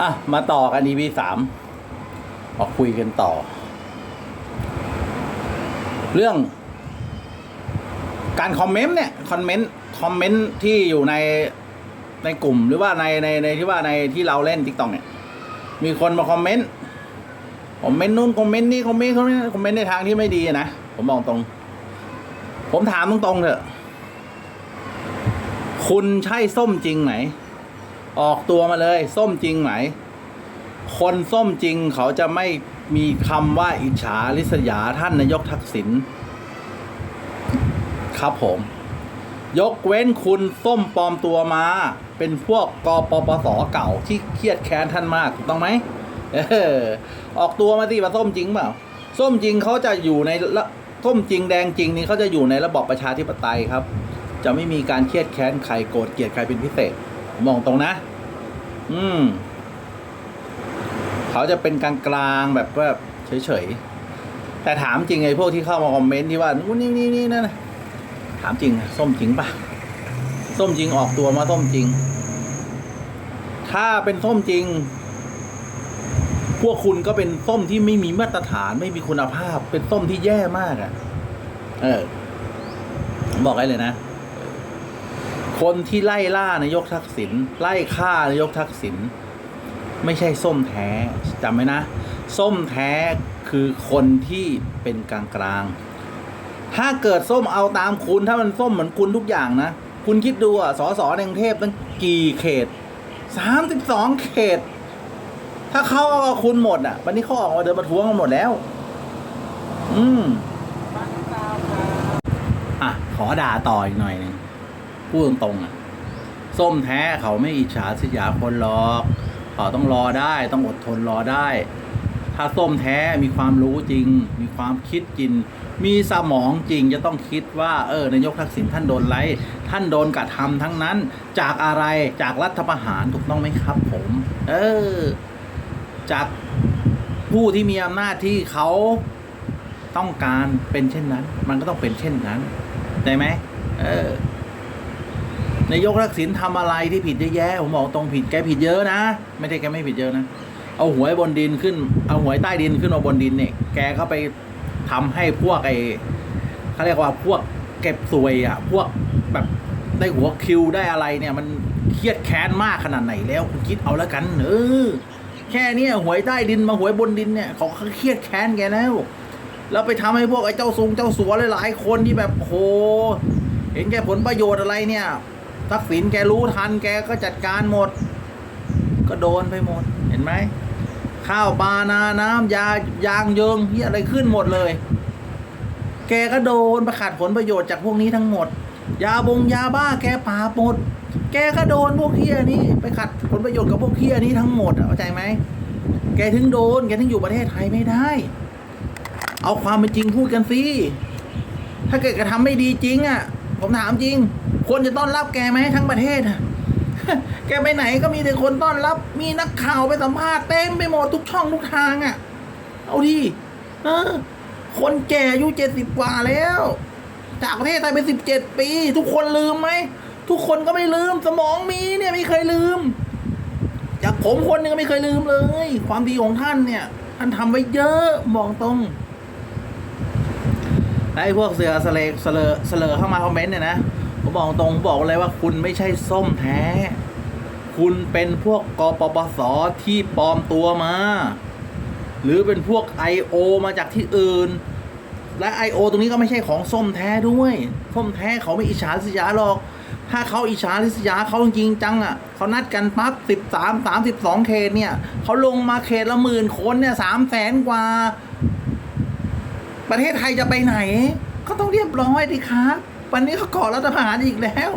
อะ มาต่อกัน EP สามมาคุยกันต่อ เรื่อง การคอมเมนต์เนี่ยคอมเมนต์คอมเมนต์ที่อยู่ในในกลุ่มหรือว่าในในในที่ว่าในที่เราเล่นทิกตอกเนี่ย มีคนมาคอมเมนต์คอมเมนต์นู่นคอมเมนต์นี่คอมเมนต์คอมเมนต์คอมเมนต์ในทางที่ไม่ดีนะผมบอกตรง ผมถามตรงๆเถอะ คุณใช่ส้มจริงไหม ออกตัวมาเลย ส้มจริงไหม คนส้มจริงเขาจะไม่มีคำว่าอิจฉาริษยาท่านนายกทักษิณครับผม ยกเว้นคุณส้มปลอมตัวมา เป็นพวกกปปสเก่าที่เครียดแค้นท่านมากถูกต้องไหมเออออกตัวมาสิว่าส้มจริงเปล่าส้มจริงเขาจะอยู่ในละส้มจริงแดงจริงนี่เขาจะอยู่ในระบอบประชาธิปไตยครับ จะไม่มีการเครียดแค้นใครโกรธเกลียดใครเป็นพิเศษ มองตรงนะ อืม เขาจะเป็นกลางกลางๆแบบว่าเฉยๆ แต่ถามจริงไอ้พวกที่เข้ามาคอมเมนต์ที่ว่านู่นนี่นี่นี่นั่นถามจริง ส้มจริงปะส้มจริงออกตัวมาส้มจริง ถ้าเป็นส้มจริง พวกคุณก็เป็นส้มที่ไม่มีมาตรฐาน ไม่มีคุณภาพ เป็นส้มที่แย่มากอะ่ะ เออ บอกให้เลยนะ คนที่ไล่ล่านายกทักษิณไล่ฆ่านายกทักษิณไม่ใช่ส้มแท้จำไว้นะ ส้มแท้คือคนที่เป็นกลางกลางถ้าเกิดส้มเอาตามคุณถ้ามันส้มเหมือนคุณทุกอย่างนะ คุณคิดดูอะสอสอในกรุงเทพตั้งกี่เขตสามสิบสองเขต ถ้าเขาเอาคุณหมดอะ วันนี้เขาออกมาเดินประท้วงกันหมดแล้ว อืมอะ ขอด่าต่ออีกหน่อยหนึง พูดตรงๆอะส้มแท้เขาไม่อิจฉาสิยาคนหรอกเขาต้องรอได้ต้องอดทนรอได้ ถ้าส้มแท้มีความรู้จริง มีความคิดจริง มีสมองจริงจะต้องคิดว่าเออนายกทักษิณท่านโดนไล่ท่านโดนกระทำทั้งนั้น จากอะไรจากรัฐประหารถูกต้องไหมครับผม เออ จากผู้ที่มีอำนาจที่เขาต้องการเป็นเช่นนั้น มันก็ต้องเป็นเช่นนั้นได้ไหมเออ นายกทักษิณทำอะไรที่ผิดเยอะแยะผมบอกตรงผิดแกผิดเยอะนะ ไม่ใช่แกไม่ผิดเยอะนะ เอาหวยบนดินขึ้น เอาหวยใต้ดินขึ้นมาบนดินเนี่ย แกเข้าไปทำให้พวกไอ้เขาเรียกว่าพวกเก็บสวยอะ พวกแบบได้หัวคิวได้อะไรเนี่ย มันเครียดแค้นมากขนาดไหนแล้วคุณคิดเอาแล้วกัน เออแค่นี้หวยใต้ดินมาหวยบนดินเนี่ยเขาเครียดแค้นแกแล้วแล้วไปทำให้พวกไอ้เจ้าซุงเจ้าสัวหลายๆคนที่แบบโหเห็นแกผลประโยชน์อะไรเนี่ย ทักษิณแกรู้ทันแกก็จัดการหมด ก็โดนไปหมดเห็นไหมข้าวปลานาน้ำยายางเยิงที่อะไรขึ้นหมดเลย แกก็โดนประขาดผลประโยชน์จากพวกนี้ทั้งหมด ยาบงยาบ้าแกปราหมด แกก็โดนพวกเฮียนี้ไปขัดผลประโยชน์กับพวกเฮียนี้ทั้งหมดเข้าใจไหมแกถึงโดนแกถึงอยู่ประเทศไทยไม่ได้ เอาความเป็นจริงพูดกันสิถ้าเกิดกระทำไม่ดีจริงอะ ผมถามจริง คนจะต้อนรับแกไหมทั้งประเทศอะแกไปไหนก็มีแต่คนต้อนรับ มีนักข่าวไปสัมภาษณ์เต็มไปหมดทุกช่องทุกทางอะ เอาดิเออ คนแก่อายุเจ็ดสิบกว่าแล้ว จากประเทศไทยเป็นสิบเจ็ดปี ทุกคนลืมไหม ทุกคนก็ไม่ลืม สมองมีเนี่ยไม่เคยลืม จากผมคนหนึงก็ไม่เคยลืมเลย ความดีของท่านเนี่ย ท่านทำไว้เยอะบอกตรงไอ้พวกเสือสเลกเสลอเสลอเข้ามาคอมเมนต์เนี่ยนะ ผมบอกตรงบอกเลยว่าคุณไม่ใช่ส้มแท้ คุณเป็นพวกกปปสที่ปลอมตัวมา หรือเป็นพวก I.O. มาจากที่อื่น และ I.O. ตรงนี้ก็ไม่ใช่ของส้มแท้ด้วย ส้มแท้เขาไม่อิจฉาริยาหรอก ถ้าเขาอิจฉาริษยาเขาจริงจังอะเขานัดกันปั๊บสิบสามสามสิบสองเขตเนี่ยเขาลงมาเขตละหมื่นคนเนี่ยสามแสนกว่า ประเทศไทยจะไปไหน ก็ต้องเรียบร้อยดิครับ วันนี้เขาก่อรัฐประหารอีกแล้ว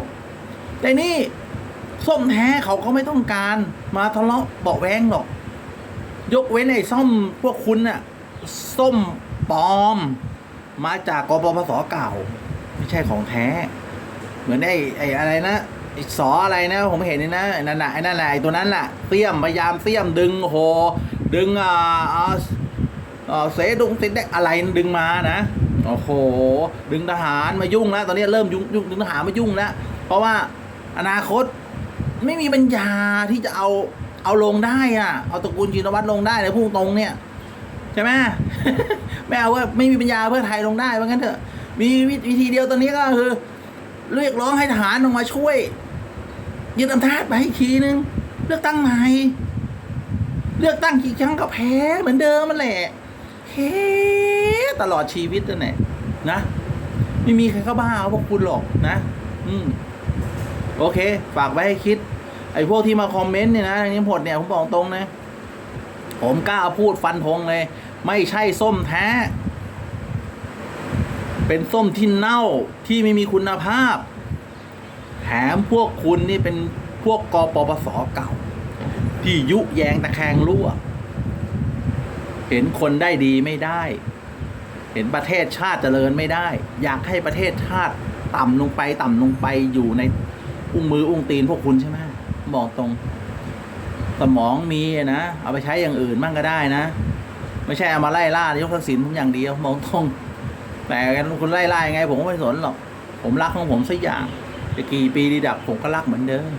แต่นี่ส้มแท้เขาก็ไม่ต้องการ มาทะเลาะเบาแวงหรอก ยกเว้นไอ้ส้มพวกคุณน่ะส้มปลอม มาจากกปปสเก่า ไม่ใช่ของแท้ เหมือนไอ้ไอ้อะไรนะไอ้สออะไรนะ ผมเห็นนี่นะไอ้นั่นน่ะไอ้นั่นแหละไอ้ตัวนั้นแหละเตี้ยมพยายามเตี้ยมดึงโหดึงอ่าอ่าเออเสดุงติดแดกอะไรดึงมานะ โอ้โห ดึงทหารมายุ่งแล้วตอนนี้เริ่มยุ่งยุ่งดึงทหารมายุ่งแล้ว เพราะว่าอนาคตไม่มีปัญญาที่จะเอาเอาลงได้อะ เอาตระกูลชินวัตรลงได้เลยพุ่งตรงเนี่ยใช่ไหมไม่เอาว่าไม่มีปัญญาเพื่อไทยลงได้ว่างั้นเถอะ มีวิธีเดียวตอนนี้ก็คือ เรียกร้องให้ทหารลงมาช่วยยึดอำนาจไปอีกทีนึง เลือกตั้งใหม่เลือกตั้งกี่ครั้งก็แพ้เหมือนเดิมมันแหละ เฮ้ตลอดชีวิตนั่นแหละนะ ไม่มีใครเข้าบ้าเอาพวกคุณหรอกนะ อืม โอเค ฝากไว้ให้คิด ไอ้พวกที่มาคอมเมนต์เนี่ยนะอย่างนี้หมดเนี่ยผมบอกตรงนะผมกล้าพูดฟันธงเลย ไม่ใช่ส้มแท้ เป็นส้มที่เน่าที่ไม่มีคุณภาพ แถมพวกคุณนี่เป็นพวกกปปสเก่า ที่ยุแยงตะแคงรั่ว เห็นคนได้ดีไม่ได้ เห็นประเทศชาติเจริญไม่ได้ อยากให้ประเทศชาติต่ำลงไปต่ำลงไปอยู่ในอุ้งมืออุ้งตีนพวกคุณใช่ไหมบอกตรง สมองมีนะ เอาไปใช้อย่างอื่นมั่งก็ได้นะ ไม่ใช่เอามาไล่ล่านายกทักษิณผมอย่างเดียวมองตรงแต่คุณไล่ล่ายังไง ผมก็ไม่สนหรอก ผมรักของผมสักอย่างจะกี่ปีดีดักผมก็รักเหมือนเดิม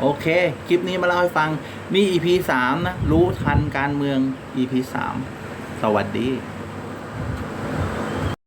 โอเค คลิปนี้มาเล่าให้ฟัง นี่ EP สามนะ รู้ทันการเมือง EP สามสวัสดี